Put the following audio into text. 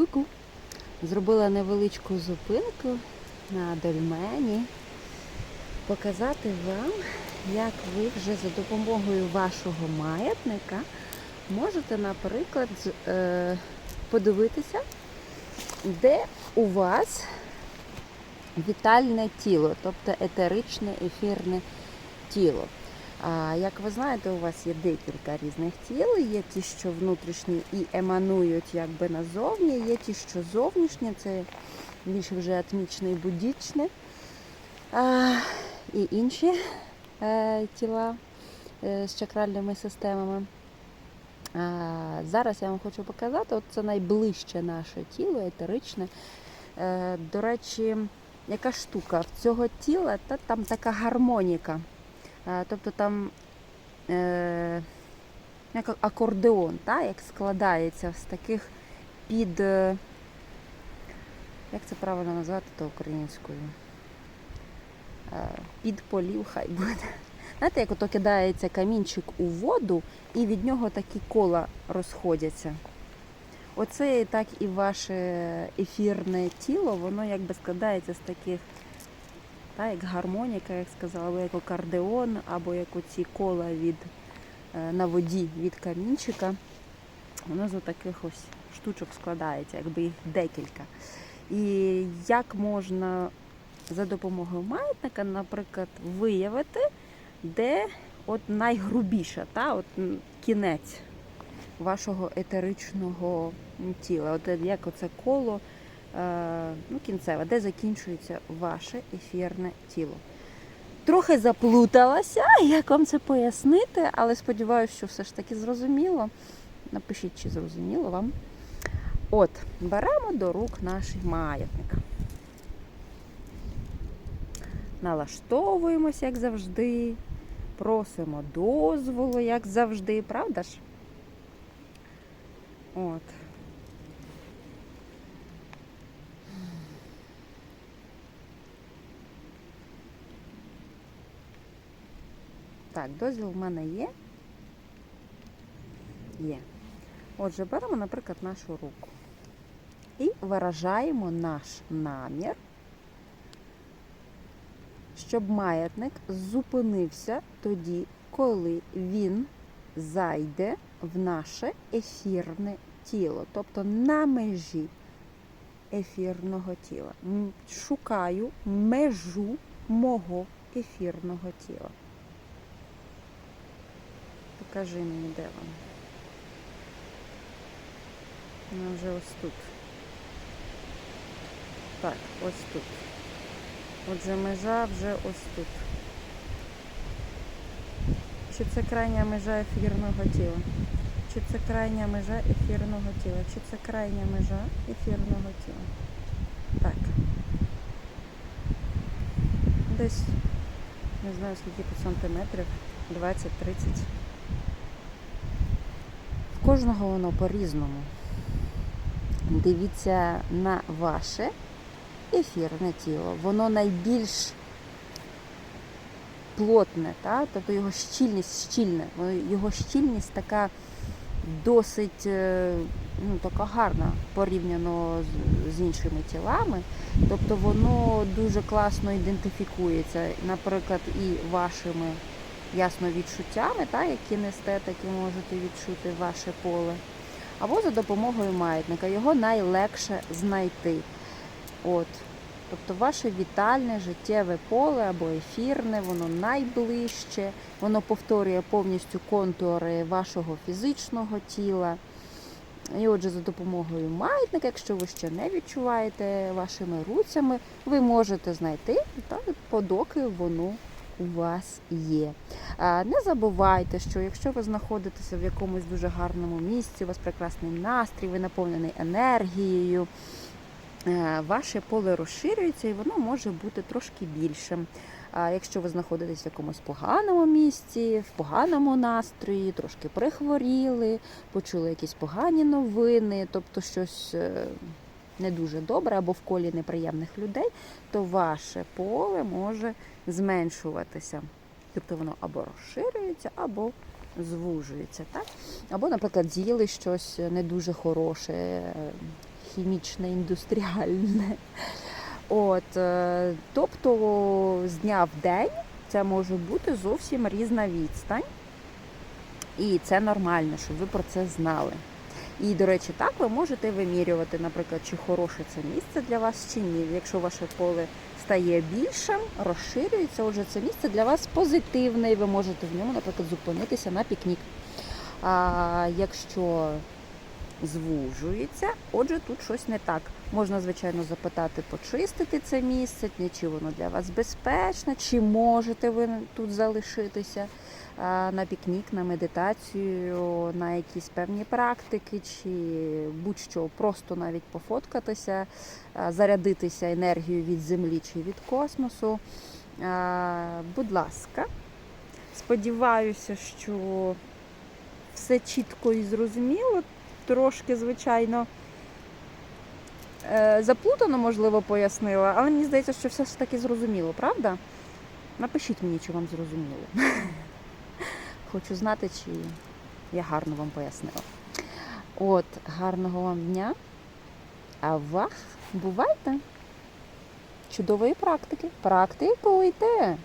Ку-ку. Зробила невеличку зупинку на дольмені. Показати вам, як ви вже за допомогою вашого маятника можете, наприклад, е, подивитися, де у вас вітальне тіло, тобто етеричне ефірне тіло. А, як ви знаєте, у вас є декілька різних тіл. Є ті, що внутрішні і еманують якби назовні, є ті, що зовнішні, це більш вже атмічне і будічне. А, і інші е, тіла е, з чакральними системами. А, зараз я вам хочу показати, от це найближче наше тіло, етеричне. Е, до речі, яка штука в цього тіла, та там така гармоніка. Е, тобто там е, як акордеон, та, як складається з таких під. е, Як це правильно назвати то українською? Е, Під полів хай буде. Знаєте, як ото кидається камінчик у воду, і від нього такі кола розходяться. Оце так і ваше ефірне тіло, воно якби складається з таких, так, як гармоніка, як сказала, або як акордеон, або як оці кола від, е, на воді від камінчика. Воно з таких ось штучок складається, якби їх декілька. І як можна за допомогою маятника, наприклад, виявити, де от найгрубіша, та, от кінець вашого етеричного тіла. От як оце коло ну, кінцеве, де закінчується ваше ефірне тіло. Трохи заплуталася, як вам це пояснити, але сподіваюся, що все ж таки зрозуміло. Напишіть, чи зрозуміло вам. От, беремо до рук наш маятник. Налаштовуємось, як завжди. Просимо дозволу, як завжди, правда ж? От. Так, дозвіл в мене є. Є. Отже, беремо, наприклад, нашу руку і виражаємо наш намір, щоб маятник зупинився тоді, коли він зайде в наше ефірне тіло, тобто на межі ефірного тіла. Шукаю межу мого ефірного тіла. Покажи мені, де вона. Вона вже ось тут. Так, ось тут. Отже, межа вже ось тут. Чи це крайня межа ефірного тіла? Чи це крайня межа ефірного тіла? Чи це крайня межа ефірного тіла? Так. Десь, не знаю скільки тут сантиметрів, 20-30. Кожного воно по-різному. Дивіться на ваше ефірне тіло. Воно найбільш плотне, та? тобто його щільність щільна. Воно- Його щільність така досить е, ну, така гарна порівняно з іншими тілами. Тобто воно дуже класно ідентифікується, наприклад, і вашими ясно відчуттями, та, які несте, такі можете відчути ваше поле. Або за допомогою маятника. Його найлегше знайти. От. Тобто ваше вітальне життєве поле або ефірне, воно найближче, воно повторює повністю контури вашого фізичного тіла. І отже, за допомогою маятника, якщо ви ще не відчуваєте вашими руцями, ви можете знайти, так, подоки воно у вас є. Не забувайте, що якщо ви знаходитеся в якомусь дуже гарному місці, у вас прекрасний настрій, ви наповнений енергією, е, ваше поле розширюється і воно може бути трошки більшим. А якщо ви знаходитесь в якомусь поганому місці, в поганому настрої, трошки прихворіли, почули якісь погані новини, тобто щось е, не дуже добре або в колі неприємних людей, то ваше поле може зменшуватися. Тобто воно або розширюється, або звужується. Так? Або, наприклад, з'їли щось не дуже хороше, хімічне, індустріальне. От, е, тобто з дня в день це може бути зовсім різна відстань. І це нормально, щоб ви про це знали. І, до речі, так ви можете вимірювати, наприклад, чи хороше це місце для вас, чи ні. Якщо ваше поле стає більшим, розширюється, отже, це місце для вас позитивне, і ви можете в ньому, наприклад, зупинитися на пікнік. А якщо звужується, отже, тут щось не так. Можна, звичайно, запитати, почистити це місце, чи воно для вас безпечне, чи можете ви тут залишитися на пікнік, на медитацію, на якісь певні практики, чи будь-що, просто навіть пофоткатися, зарядитися енергією від землі чи від космосу. Будь ласка, сподіваюся, що все чітко і зрозуміло. Трошки, звичайно, заплутано, можливо, пояснила, але мені здається, що все ж таки зрозуміло, правда? Напишіть мені, чи вам зрозуміло. Хочу знати, чи я гарно вам пояснила. От, гарного вам дня. А вас бувайте! Чудової практики. Практикуйте!